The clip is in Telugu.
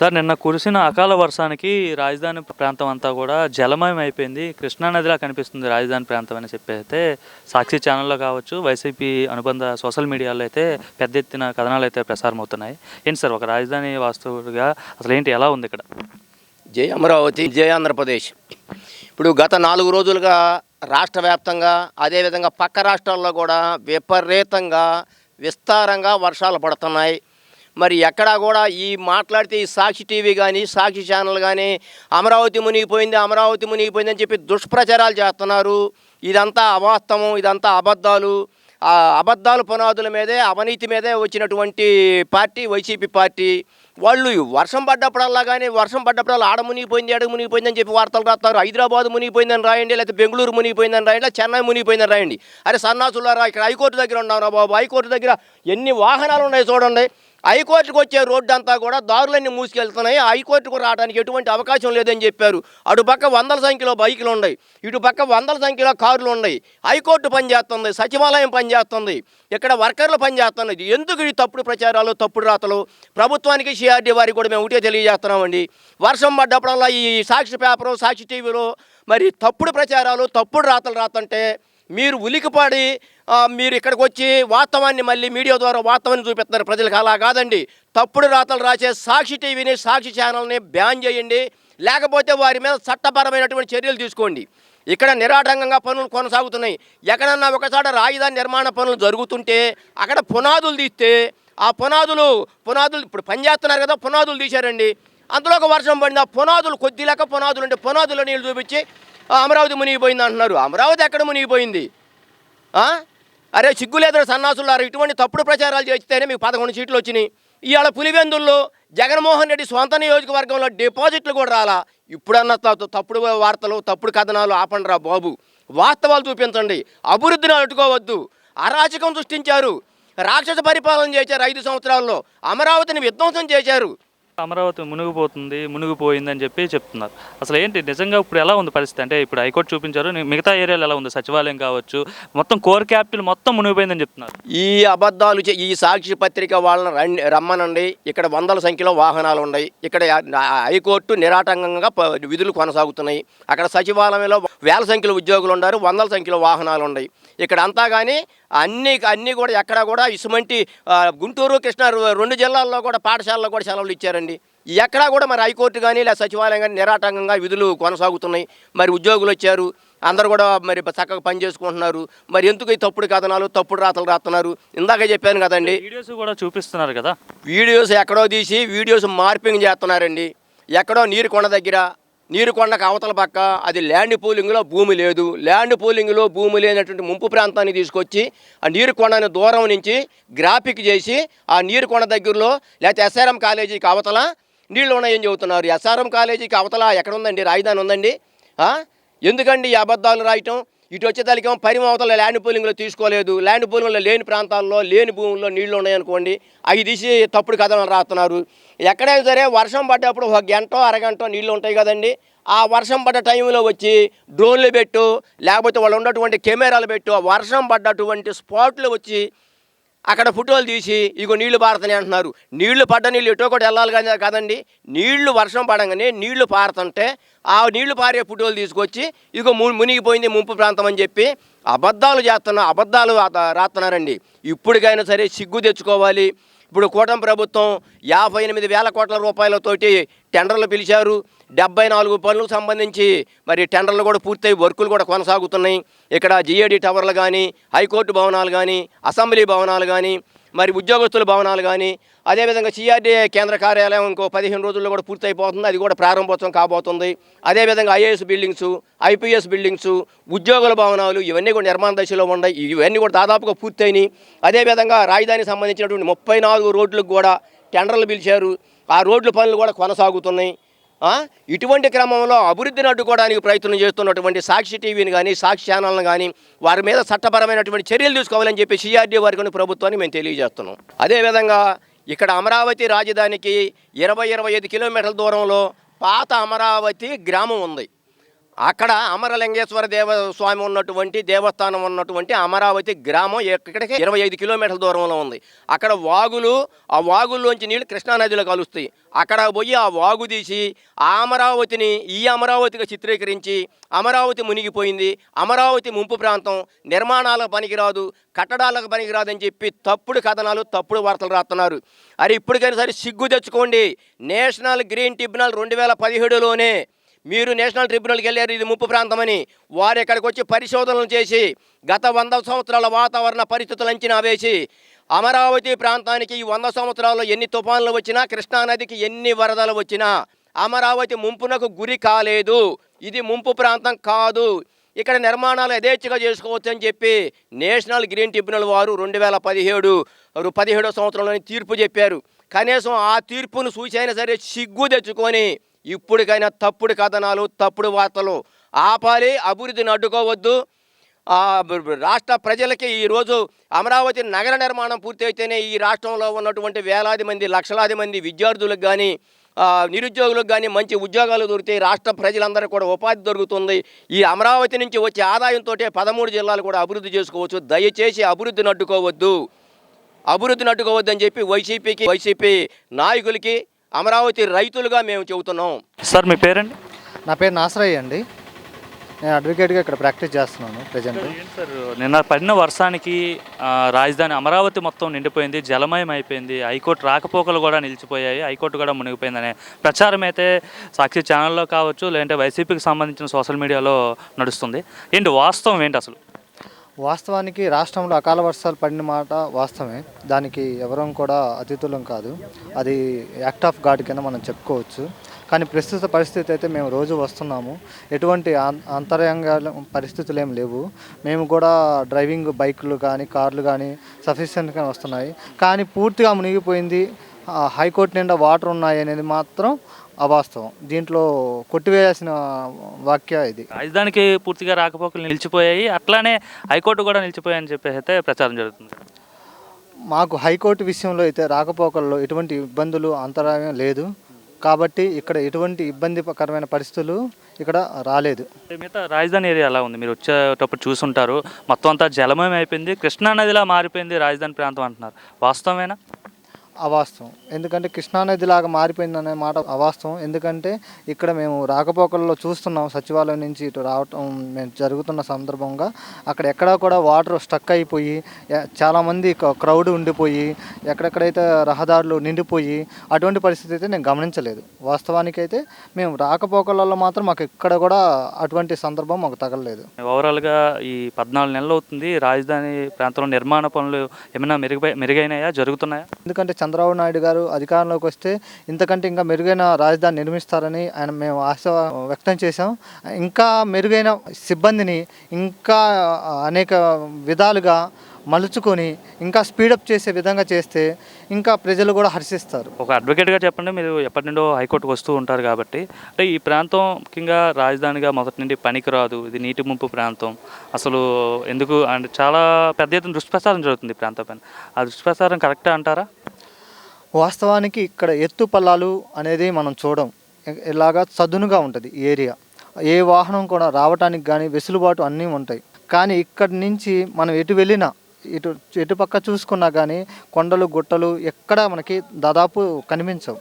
సార్ నిన్న కురిసిన అకాల వర్షానికి రాజధాని ప్రాంతం అంతా కూడా జలమయం అయిపోయింది. కృష్ణానదిలా కనిపిస్తుంది రాజధాని ప్రాంతం అని చెప్పి అయితే సాక్షి ఛానల్లో కావచ్చు వైసీపీ అనుబంధ సోషల్ మీడియాలో అయితే పెద్ద ఎత్తున కథనాలు అయితే ప్రసారం అవుతున్నాయి ఏంటి సార్ ఒక రాజధాని వాస్తువుగా అసలు ఏంటి ఎలా ఉంది ఇక్కడ? జై అమరావతి జై ఆంధ్రప్రదేశ్. ఇప్పుడు గత నాలుగు రోజులుగా రాష్ట్ర వ్యాప్తంగా అదేవిధంగా పక్క రాష్ట్రాల్లో కూడా విపరీతంగా విస్తారంగా వర్షాలు పడుతున్నాయి. మరి ఎక్కడా కూడా ఈ మాట్లాడితే ఈ సాక్షి టీవీ కానీ సాక్షి ఛానల్ కానీ అమరావతి మునిగిపోయింది అమరావతి మునిగిపోయింది అని చెప్పి దుష్ప్రచారాలు చేస్తున్నారు. ఇదంతా అవాస్తవం ఇదంతా అబద్ధాలు. ఆ అబద్ధాలు పునాదుల మీదే అవినీతి మీదే వచ్చినటువంటి పార్టీ వైసీపీ పార్టీ. వాళ్ళు వర్షం పడ్డప్పుడల్లా కానీ వర్షం పడ్డప్పుడల్లా ఆడ మునిగిపోయింది ఆడ మునిగిపోయింది అని చెప్పి వార్తలు రాస్తారు హైదరాబాద్ మునిగిపోయిందని రాయండి లేకపోతే బెంగళూరు మునిగిపోయిందని రాయండి చెన్నై మునిగిపోయిందని రాయండి. అరే సన్నాసులారా ఇక్కడ హైకోర్టు దగ్గర ఉన్నారా బాబు హైకోర్టు దగ్గర ఎన్ని వాహనాలు ఉన్నాయి చూడండి. హైకోర్టుకు వచ్చే రోడ్డు అంతా కూడా దారులన్నీ మూసుకెళ్తున్నాయి. హైకోర్టుకు రావడానికి ఎటువంటి అవకాశం లేదని చెప్పారు. అటుపక్క వందల సంఖ్యలో బైకులు ఉన్నాయి. ఇటు పక్క వందల సంఖ్యలో కార్లు ఉన్నాయి. హైకోర్టు పనిచేస్తుంది సచివాలయం పనిచేస్తుంది ఇక్కడ వర్కర్లు పనిచేస్తున్నది ఎందుకు ఈ తప్పుడు ప్రచారాలు తప్పుడు రాతలు? ప్రభుత్వానికి సిఆర్డీ వారికి కూడా మేము ఒకటే తెలియజేస్తున్నామండి. వర్షం పడ్డప్పుడల్లా ఈ సాక్షి పేపరు సాక్షి టీవీలో మరి తప్పుడు ప్రచారాలు తప్పుడు రాతలు రాతంటే మీరు ఉలికిపాడి మీరు ఇక్కడికి వచ్చి వాస్తవాన్ని మళ్ళీ మీడియా ద్వారా వాస్తవాన్ని చూపిస్తున్నారు ప్రజలకు. అలా కాదండి. తప్పుడు రాతలు రాసే సాక్షి టీవీని సాక్షి ఛానల్ని బ్యాన్ చేయండి. లేకపోతే వారి మీద చట్టపరమైనటువంటి చర్యలు తీసుకోండి. ఇక్కడ నిరాటంకంగా పనులు కొనసాగుతున్నాయి. ఎక్కడన్నా ఒకసారి రాజధాని నిర్మాణ పనులు జరుగుతుంటే అక్కడ పునాదులు తీస్తే ఆ పునాదులు పునాదులు ఇప్పుడు పనిచేస్తున్నారు కదా పునాదులు తీశారండి. అందులో ఒక వర్షం పడింది. ఆ పునాదులు కొద్దిలాక పునాదులు అంటే పునాదులు నీళ్ళు చూపించి అమరావతి మునిగిపోయింది అంటున్నారు. అమరావతి ఎక్కడ మునిగిపోయింది? అరే సిగ్గులేదని సన్నాసులారు ఇటువంటి తప్పుడు ప్రచారాలు చేస్తేనే మీకు పదకొండు సీట్లు వచ్చినాయి. ఇవాళ పులివెందుల్లో జగన్మోహన్ రెడ్డి సొంత నియోజకవర్గంలో డిపాజిట్లు కూడా రాలా. ఇప్పుడన్న తప్పుడు వార్తలు తప్పుడు కథనాలు ఆపండిరా బాబు. వాస్తవాలు చూపించండి. అభివృద్ధిని అట్టుకోవద్దు అరాచకం సృష్టించారు. రాక్షస పరిపాలన చేశారు ఐదు సంవత్సరాల్లో. అమరావతిని విధ్వంసం చేశారు. అమరావతి మునిగిపోతుంది మునిగిపోయింది అని చెప్పి చెప్తున్నారు. అసలు ఏంటి నిజంగా ఇప్పుడు ఎలా ఉంది పరిస్థితి? అంటే ఇప్పుడు హైకోర్టు చూపించారు మిగతా ఏరియాలో ఎలా ఉంది? సచివాలయం కావచ్చు మొత్తం కోర్ క్యాపిటల్ మొత్తం మునిగిపోయిందని చెప్తున్నారు. ఈ అబద్ధాలు చే- ఈ సాక్షి పత్రిక వాళ్ళని రండి రమ్మనండి. ఇక్కడ వందల సంఖ్యలో వాహనాలు ఉన్నాయి. ఇక్కడ హైకోర్టు నిరాటంకంగా విధులు కొనసాగుతున్నాయి. అక్కడ సచివాలయంలో వేల సంఖ్యలో ఉద్యోగులు ఉన్నారు వందల సంఖ్యలో వాహనాలు ఉన్నాయి. ఇక్కడ అంతా కానీ అన్ని అన్నీ కూడా ఎక్కడ కూడా ఇసుమంటి గుంటూరు కృష్ణా రెండు జిల్లాల్లో కూడా పాఠశాలలో కూడా సెలవులు ఇచ్చారండి. ఎక్కడా కూడా మరి హైకోర్టు కానీ లేదా సచివాలయం కానీ నిరాటంకంగా విధులు కొనసాగుతున్నాయి. మరి ఉద్యోగులు వచ్చారు అందరూ కూడా మరి చక్కగా పని చేసుకుంటున్నారు. మరి ఎందుకు ఈ తప్పుడు కథనాలు తప్పుడు రాతలు రాస్తున్నారు? ఇందాక చెప్పాను కదండి. వీడియోస్ కూడా చూపిస్తున్నారు కదా. వీడియోస్ ఎక్కడో తీసి వీడియోస్ మార్పింగ్ చేస్తున్నారండి. ఎక్కడో నీరు కొండ దగ్గర నీరు కొండకు అవతల పక్క అది ల్యాండ్ పూలింగ్లో భూమి లేదు. ల్యాండ్ పూలింగ్లో భూమి లేనటువంటి ముంపు ప్రాంతాన్ని తీసుకొచ్చి ఆ నీరుకొండని దూరం నుంచి గ్రాఫిక్ చేసి ఆ నీరు కొండ దగ్గరలో లేకపోతే ఎస్ఆర్ఎం కాలేజీకి అవతల నీళ్ళు ఉన్నాయని చెబుతున్నారు. ఎస్ఆర్ఎం కాలేజీకి అవతల ఎక్కడ ఉందండి రాజధాని ఉందండి? ఎందుకండి ఈ అబద్ధాలు రాయటం? ఇటు వచ్చేదానికేమో పరిమవతల ల్యాండ్ పూలింగ్లో తీసుకోలేదు. ల్యాండ్ పూలింగ్లో లేని ప్రాంతాల్లో లేని భూముల్లో నీళ్ళు ఉన్నాయనుకోండి అవి తీసి తప్పుడు కథనాలు రాస్తున్నారు. ఎక్కడైనా సరే వర్షం పడ్డప్పుడు ఒక గంట అరగంట నీళ్ళు ఉంటాయి కదండి. ఆ వర్షం పడ్డ టైంలో వచ్చి డ్రోన్లు పెట్టు లేకపోతే వాళ్ళు ఉన్నటువంటి కెమెరాలు పెట్టు ఆ వర్షం పడ్డటువంటి స్పాట్లు వచ్చి అక్కడ ఫోటోలు తీసి ఇగో నీళ్ళు పారుతున్నాయి అంటున్నారు. నీళ్ళు పడ్డ నీళ్ళు ఎటో కూడా వెళ్ళాలి కానీ కాదండి. నీళ్ళు వర్షం పడంగానే నీళ్ళు పారుతుంటే ఆ నీళ్ళు పారే ఫోటోలు తీసుకొచ్చి ఇగో ము మునిగిపోయింది ముంపు ప్రాంతం అని చెప్పి అబద్ధాలు చేస్తున్నా అబద్ధాలు రాస్తున్నారండి. ఇప్పటికైనా సరే సిగ్గు తెచ్చుకోవాలి. ఇప్పుడు కూటమి ప్రభుత్వం యాభై ఎనిమిది వేల కోట్ల రూపాయలతోటి టెండర్లు పిలిచారు. డెబ్బై నాలుగు పనులకు సంబంధించి మరి టెండర్లు కూడా పూర్తయి వర్కులు కూడా కొనసాగుతున్నాయి. ఇక్కడ జిఏడి టవర్లు కానీ హైకోర్టు భవనాలు కానీ అసెంబ్లీ భవనాలు కానీ మరి ఉద్యోగస్తుల భవనాలు కానీ అదేవిధంగా సిఆర్డీఏ కేంద్ర కార్యాలయం ఇంకో పదిహేను రోజుల్లో కూడా పూర్తయిపోతుంది. అది కూడా ప్రారంభోత్సవం కాబోతుంది. అదేవిధంగా ఐఏఎస్ బిల్డింగ్స్ ఐపీఎస్ బిల్డింగ్స్ ఉద్యోగుల భవనాలు ఇవన్నీ కూడా నిర్మాణ దశలో ఉన్నాయి. ఇవన్నీ కూడా దాదాపుగా పూర్తయినాయి. అదేవిధంగా రాజధానికి సంబంధించినటువంటి ముప్పై నాలుగు రోడ్లకు కూడా టెండర్లు పిలిచారు. ఆ రోడ్ల పనులు కూడా కొనసాగుతున్నాయి. ఇటువంటి క్రమంలో అభివృద్ధిని అడ్డుకోవడానికి ప్రయత్నం చేస్తున్నటువంటి సాక్షి టీవీని కానీ సాక్షి ఛానల్ని కానీ వారి మీద చట్టపరమైనటువంటి చర్యలు తీసుకోవాలని చెప్పి సిఆర్డీ వారికి ప్రభుత్వాన్ని మేము తెలియజేస్తున్నాం. అదేవిధంగా ఇక్కడ అమరావతి రాజధానికి ఇరవై ఇరవై ఐదు కిలోమీటర్ల దూరంలో పాత అమరావతి గ్రామం ఉంది. అక్కడ అమరలింగేశ్వర దేవ స్వామి ఉన్నటువంటి దేవస్థానం ఉన్నటువంటి అమరావతి గ్రామం ఇక్కడికి ఇరవై ఐదు కిలోమీటర్ల దూరంలో ఉంది. అక్కడ వాగులు ఆ వాగుల్లోంచి నీళ్ళు కృష్ణానదిలో కలుస్తాయి. అక్కడ పోయి ఆ వాగు తీసి ఆ అమరావతిని ఈ అమరావతిగా చిత్రీకరించి అమరావతి మునిగిపోయింది. అమరావతి ముంపు ప్రాంతం నిర్మాణాలకు పనికిరాదు కట్టడాలకు పనికిరాదని చెప్పి తప్పుడు కథనాలు తప్పుడు వార్తలు రాస్తున్నారు. అరే ఇప్పటికైనా సరే సిగ్గు తెచ్చుకోండి. నేషనల్ గ్రీన్ ట్రిబ్యునల్ రెండు వేల పదిహేడులోనే మీరు నేషనల్ ట్రిబ్యునల్కి వెళ్ళారు ఇది ముప్పు ప్రాంతమని. వారు ఇక్కడికి వచ్చి పరిశోధనలు చేసి గత వంద సంవత్సరాల వాతావరణ పరిస్థితులు అంచనా వేసి అమరావతి ప్రాంతానికి ఈ వంద సంవత్సరాల్లో ఎన్ని తుఫాన్లు వచ్చినా కృష్ణానదికి ఎన్ని వరదలు వచ్చినా అమరావతి ముంపునకు గురి కాలేదు. ఇది ముంపు ప్రాంతం కాదు. ఇక్కడ నిర్మాణాలు యథేచ్ఛగా చేసుకోవచ్చు అని చెప్పి నేషనల్ గ్రీన్ ట్రిబ్యునల్ వారు రెండు వేల పదిహేడు పదిహేడో సంవత్సరంలోని తీర్పు చెప్పారు. కనీసం ఆ తీర్పును చూసైనా సరే సిగ్గు తెచ్చుకొని ఇప్పటికైనా తప్పుడు కథనాలు తప్పుడు వార్తలు ఆపాలి అభివృద్ధిని అడ్డుకోవద్దు. రాష్ట్ర ప్రజలకి ఈరోజు అమరావతి నగర నిర్మాణం పూర్తయితేనే ఈ రాష్ట్రంలో ఉన్నటువంటి వేలాది మంది లక్షలాది మంది విద్యార్థులకు కానీ నిరుద్యోగులకు కానీ మంచి ఉద్యోగాలు దొరికితే రాష్ట్ర ప్రజలందరూ కూడా ఉపాధి దొరుకుతుంది. ఈ అమరావతి నుంచి వచ్చే ఆదాయంతో పదమూడు జిల్లాలు కూడా అభివృద్ధి చేసుకోవచ్చు. దయచేసి అభివృద్ధిని అడ్డుకోవద్దు. అభివృద్ధిని అడ్డుకోవద్దని చెప్పి వైసీపీకి వైసీపీ నాయకులకి అమరావతి రైతులుగా మేము చెబుతున్నాం. సార్ మీ పేరండి? నా పేరు నాసరయ్య అండి. నేను అడ్వకేట్గా ఇక్కడ ప్రాక్టీస్ చేస్తున్నాను ప్రజెంట్. ఏంటి సార్? నిన్న పడిన వర్షానికి ఆ, రాజధాని అమరావతి మొత్తం నిండిపోయింది జలమయం అయిపోయింది హైకోర్టు రాకపోకలు కూడా నిలిచిపోయాయి హైకోర్టు కూడా మునిగిపోయిందనే ప్రచారం అయితే సాక్షి ఛానల్లో కావచ్చు లేదంటే వైసీపీకి సంబంధించిన సోషల్ మీడియాలో నడుస్తుంది. ఏంటి వాస్తవం ఏంటి అసలు? వాస్తవానికి రాష్ట్రంలో అకాల వర్షాలు పడిన మాట వాస్తవమే. దానికి ఎవరం కూడా అతిథులం కాదు. అది యాక్ట్ ఆఫ్ గాడ్ కింద మనం చెప్పుకోవచ్చు. కానీ ప్రస్తుత పరిస్థితి అయితే మేము రోజు వస్తున్నాము. ఎటువంటి ఆం- పరిస్థితులు ఏం లేవు. మేము కూడా డ్రైవింగ్ బైకులు కానీ కార్లు కానీ సఫిషియెంట్గా వస్తున్నాయి. కానీ పూర్తిగా మునిగిపోయింది. హైకోర్టు నిండా వాటర్ ఉన్నాయి అనేది మాత్రం అవాస్తవం. దీంట్లో కొట్టివేయాల్సిన వాక్య ఇది. రాజధానికి పూర్తిగా రాకపోకలు నిలిచిపోయాయి. అట్లానే హైకోర్టు కూడా నిలిచిపోయాయని చెప్పేసి అయితే ప్రచారం జరుగుతుంది. మాకు హైకోర్టు విషయంలో అయితే రాకపోకల్లో ఎటువంటి ఇబ్బందులు అంతరాయం లేదు. కాబట్టి ఇక్కడ ఎటువంటి ఇబ్బందికరమైన పరిస్థితులు ఇక్కడ రాలేదు. మిగతా రాజధాని ఏరియా ఎలా ఉంది? మీరు వచ్చేటప్పుడు చూసుంటారు. మొత్తం అంతా జలమయం అయిపోయింది. కృష్ణానదిలా మారిపోయింది రాజధాని ప్రాంతం అంటున్నారు. వాస్తవమేనా? అవాస్తవం. ఎందుకంటే కృష్ణానది లాగా మారిపోయిందనే మాట అవాస్తవం. ఎందుకంటే ఇక్కడ మేము రాకపోకల్లో చూస్తున్నాం సచివాలయం నుంచి ఇటు రావటం మేము జరుగుతున్న సందర్భంగా. అక్కడ ఎక్కడా కూడా వాటర్ స్టక్ అయిపోయి చాలామంది క్రౌడ్ ఉండిపోయి ఎక్కడెక్కడైతే రహదారులు నిండిపోయి అటువంటి పరిస్థితి అయితే నేను గమనించలేదు. వాస్తవానికి అయితే మేము రాకపోకలలో మాత్రం మాకు ఎక్కడ కూడా అటువంటి సందర్భం మాకు తగలలేదు. ఓవరాల్గా ఈ పద్నాలుగు నెలలు అవుతుంది. రాజధాని ప్రాంతంలో నిర్మాణ పనులు ఏమైనా మెరుగై మెరుగైనాయా? జరుగుతున్నాయా? ఎందుకంటే చంద్రబాబు నాయుడు గారు అధికారంలోకి వస్తే ఇంతకంటే ఇంకా మెరుగైన రాజధాని నిర్మిస్తారని ఆయన మేము ఆశ వ్యక్తం చేశాం. ఇంకా మెరుగైన సిబ్బందిని ఇంకా అనేక విధాలుగా మలుచుకొని ఇంకా స్పీడప్ చేసే విధంగా చేస్తే ఇంకా ప్రజలు కూడా హర్షిస్తారు. ఒక అడ్వకేట్గా చెప్పండి మీరు ఎప్పటి నుండో హైకోర్టుకు వస్తూ ఉంటారు కాబట్టి. అంటే ఈ ప్రాంతం ముఖ్యంగా రాజధానిగా మొదటి నుండి పనికిరాదు ఇది నీటి ముంపు ప్రాంతం. అసలు ఎందుకు? అంటే చాలా పెద్ద ఎత్తున దుష్ప్రచారం జరుగుతుంది ఈ ప్రాంతం పైన. ఆ దుష్ప్రచారం కరెక్టా అంటారా? వాస్తవానికి ఇక్కడ ఎత్తు పల్లాలు అనేది మనం చూడం. ఇలాగా చదునుగా ఉంటుంది ఈ ఏరియా. ఏ వాహనం కూడా రావటానికి కానీ వెసులుబాటు అన్నీ ఉంటాయి. కానీ ఇక్కడి నుంచి మనం ఎటు వెళ్ళినా ఇటు ఎటు పక్క చూసుకున్నా కానీ కొండలు గుట్టలు ఎక్కడా మనకి దాదాపు కనిపించవు.